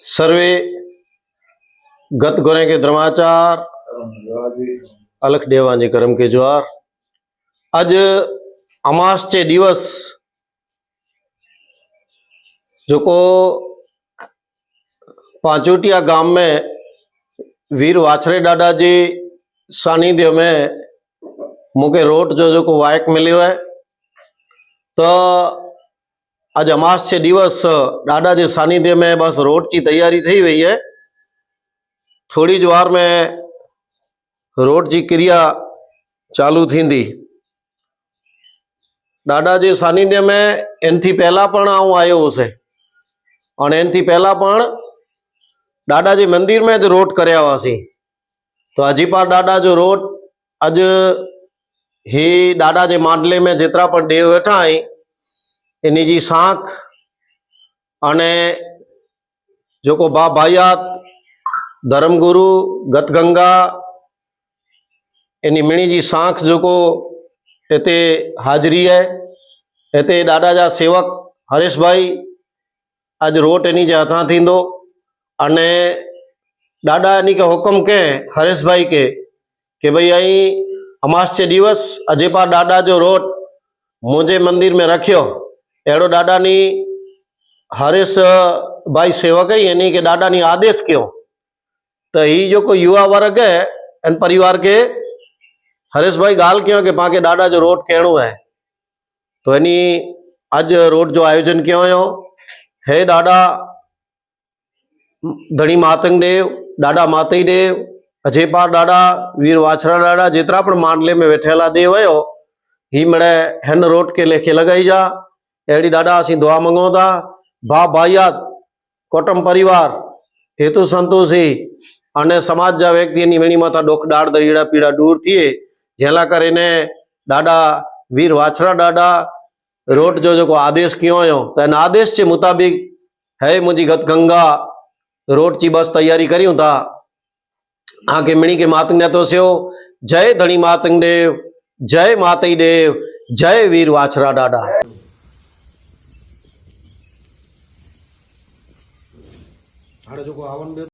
सर्वे गत गोरे के धर्माचार अलख देवांजी करम के ज्वार आज અમાસ છે દિવસ જોકો पांचोटिया गांव में वीर वाछरे डाडा जी सानिध्य में मूंखे रोट जो जेको वाइक मिलियो है तो आज अमास छे दिवस दादा के सानिध्य में बस रोट की तैयारी थी हुई है थोड़ी ज वार में रोट की क्रिया चालू थींदी દાદા જે સાનિધ્ય મેં એનથી પહેલાં પણ હું આવ્યો હશે. અને એનથી પહેલાં પણ દાદાજી મંદિરમાં જ રોટ કર્યા હશે તો હજી પણ દાદા જો રોટ આજ હે દાદા જે માંડલે મેં જેટલા પણ દેવ બેઠા અહીં એની જી સાંક અને જોકો બા ભાયાત ધર્મગુરુ, ગતગંગા, એની મિણીજી સાંખ જોકો એતે હાજરી હે એતે ॾाॾा સેવક હરેશભાઈ, આજ રોટ એની જે હથાं થींदो અને દાદા એની કે હુકમ કે, હરેશભાઈ કે કે ભાઈ અહીં અમાસ છે દિવસ અજેપા દાદા જો રોટ મુજે મંદિર મેં રખ્યો. अहिड़ो ॾाढानी हरेश भाई सेवक ई यानी कि ॾाढानी आदेश कयो त ही जेको युवा वर्ग है इन परिवार खे हरेश भाई ॻाल्हि कयो कि पाण खे ॾाढा जो रोट कहिड़ो आहे તો એની આજ રોડ જો આયોજન કયો हुयो હે ॾाढा ધણી માતંગ દેવ ॾाढा मातई देव अजेपार ॾाढा वीर वाछड़ा ॾाढा जेतिरा पण मांडले में वेठेला देव हुयो ही मिड़े हिन रोट के लेखे लॻाई जा એડી દાદા ਅਸੀਂ ਦੁਆ ਮੰਗੋਦਾ ભા ભાયાત કોટમ પરિવાર, હેતુ સંતોષી અને સમાજના વ્યક્તિની વેણીમાં ડોક દાળ દરીડા પીડા દૂર થઈએ. જેલા કરીને દાદા વીર વાછરા દાદા, રોટ જો જેકો આદેશ કયો હો તો એના આદેશ છે મુતાબિક, હે મુજી ગત ગંગા રોટ ચી બસ તૈયારી કર્યું તા આ કેમણી કે માતંગને તો સેઓ, જય ધણી માતંગ દેવ જય માતઈ દેવ, જય વીર વાછરા દાદા. 알아주고 아원 몇